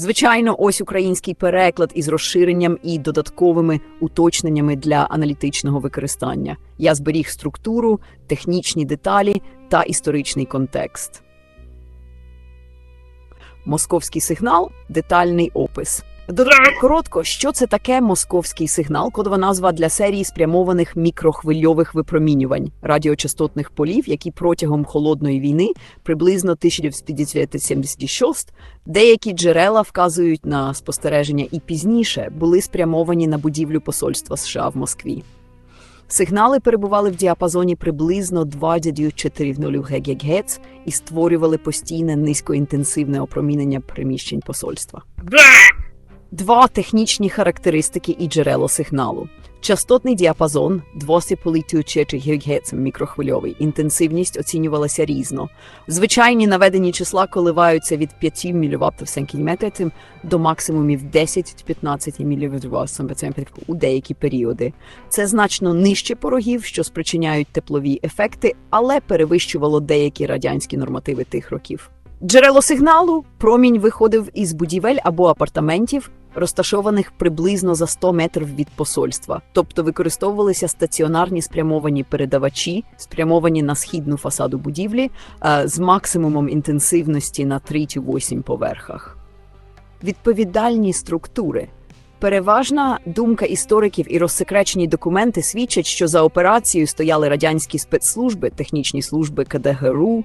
Звичайно, ось український переклад із розширенням і додатковими уточненнями для аналітичного використання. Я зберіг структуру, технічні деталі та історичний контекст. Московський сигнал детальний опис. Дуже коротко, що це таке московський сигнал, кодова назва для серії спрямованих мікрохвильових випромінювань радіочастотних полів, які протягом холодної війни приблизно 1976 деякі джерела вказують на спостереження і пізніше були спрямовані на будівлю посольства США в Москві. Сигнали перебували в діапазоні приблизно 2,4 ГГц і створювали постійне низькоінтенсивне опромінення приміщень посольства. Два технічні характеристики і джерело сигналу. Частотний діапазон 2,4 ГГц мікрохвильовий. Інтенсивність оцінювалася різно. Звичайні наведені числа коливаються від 5 мВт в сантиметр до максимумів 10-15 мВт у деякі періоди. Це значно нижче порогів, що спричиняють теплові ефекти, але перевищувало деякі радянські нормативи тих років. Джерело сигналу промінь виходив із будівель або апартаментів, розташованих приблизно за 100 метрів від посольства, тобто використовувалися стаціонарні спрямовані передавачі, спрямовані на східну фасаду будівлі е, з максимумом інтенсивності на 3-8 поверхах. Відповідальні структури. Переважна думка істориків і розсекречені документи свідчать, що за операцією стояли радянські спецслужби, технічні служби КДГРУ,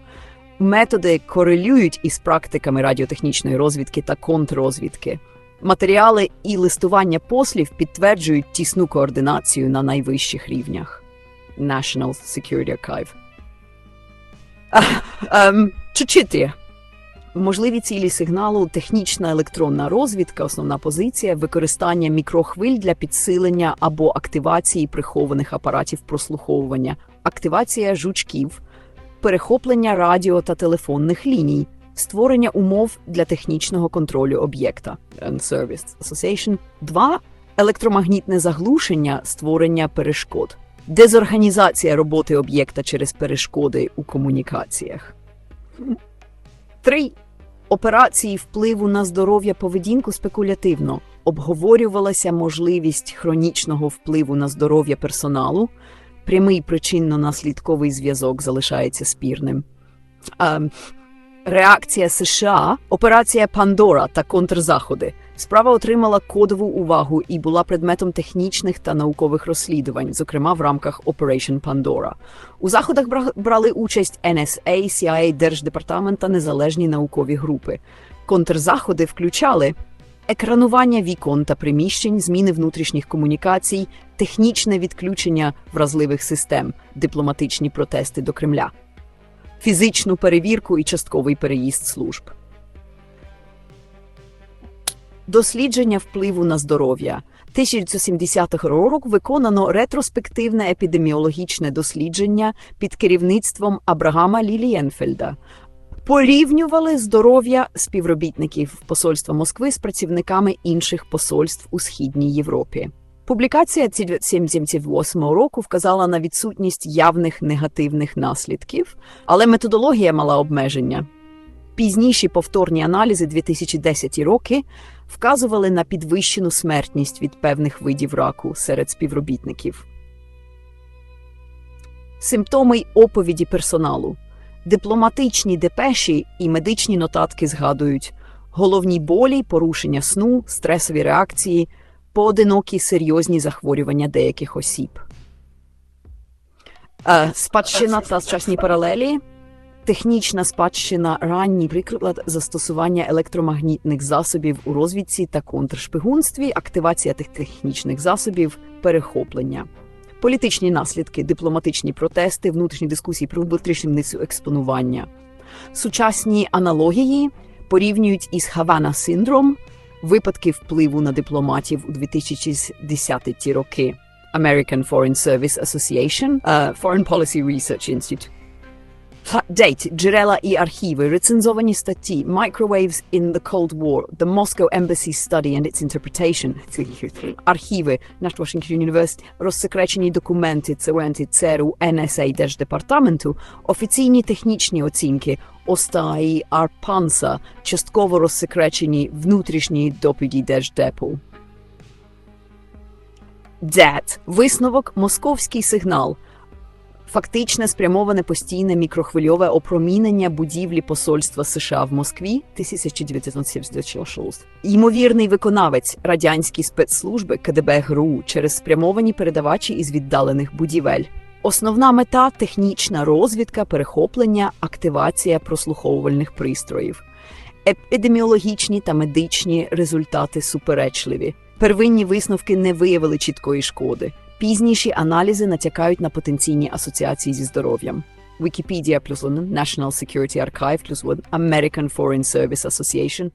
Методи корелюють із практиками радіотехнічної розвідки та контррозвідки. Матеріали і листування послів підтверджують тісну координацію на найвищих рівнях. National Security Archive. Ем, Чучити. Можливі цілі сигналу, технічна електронна розвідка, основна позиція, використання мікрохвиль для підсилення або активації прихованих апаратів прослуховування, активація жучків, перехоплення радіо та телефонних ліній, створення умов для технічного контролю об'єкта and Service Association. 2. електромагнітне заглушення, створення перешкод, дезорганізація роботи об'єкта через перешкоди у комунікаціях. 3. Операції впливу на здоров'я поведінку спекулятивно обговорювалася можливість хронічного впливу на здоров'я персоналу. Прямий причинно-наслідковий зв'язок залишається спірним. А, реакція США, операція Пандора та контрзаходи. Справа отримала кодову увагу і була предметом технічних та наукових розслідувань, зокрема в рамках Operation Pandora. У заходах бра- брали участь NSA, CIA, Держдепартамент та незалежні наукові групи. Контрзаходи включали екранування вікон та приміщень, зміни внутрішніх комунікацій, технічне відключення вразливих систем, дипломатичні протести до Кремля, фізичну перевірку і частковий переїзд служб. Дослідження впливу на здоров'я. 1970 року виконано ретроспективне епідеміологічне дослідження під керівництвом Абрагама Лілієнфельда. Порівнювали здоров'я співробітників посольства Москви з працівниками інших посольств у східній Європі. Публікація 1978 року вказала на відсутність явних негативних наслідків, але методологія мала обмеження. Пізніші повторні аналізи 2010 роки вказували на підвищену смертність від певних видів раку серед співробітників. Симптоми й оповіді персоналу. Дипломатичні депеші і медичні нотатки згадують головні болі, порушення сну, стресові реакції, поодинокі серйозні захворювання деяких осіб. Е, Спадщина та сучасні паралелі. Технічна спадщина ранній приклад застосування електромагнітних засобів у розвідці та контршпигунстві, активація тих технічних засобів, перехоплення. Політичні наслідки, дипломатичні протести, внутрішні дискусії про внутрішню експонування. Сучасні аналогії порівнюють із Хавана синдром, випадки впливу на дипломатів у 2010 роки. American Foreign Service Association, uh, Foreign Policy Research Institute. Дейт, джерела і архіви, рецензовані статті, Microwaves in the Cold War, The Moscow Embassy Study and its Interpretation, архіви, наш Washington University, розсекречені документи ЦУНТ, ЦРУ, НСА Держдепартаменту, офіційні технічні оцінки, ОСТА і АРПАНСа, частково розсекречені внутрішні доповіді Держдепу. ДЕТ – висновок «Московський сигнал», Фактичне спрямоване постійне мікрохвильове опромінення будівлі посольства США в Москві 1976. Ймовірний виконавець радянські спецслужби КДБ ГРУ через спрямовані передавачі із віддалених будівель. Основна мета технічна розвідка, перехоплення, активація прослуховувальних пристроїв. Епідеміологічні та медичні результати суперечливі. Первинні висновки не виявили чіткої шкоди. Пізніші аналізи натякають на потенційні асоціації зі здоров'ям. Wikipedia плюс National Security Archive плюс American Foreign Service Association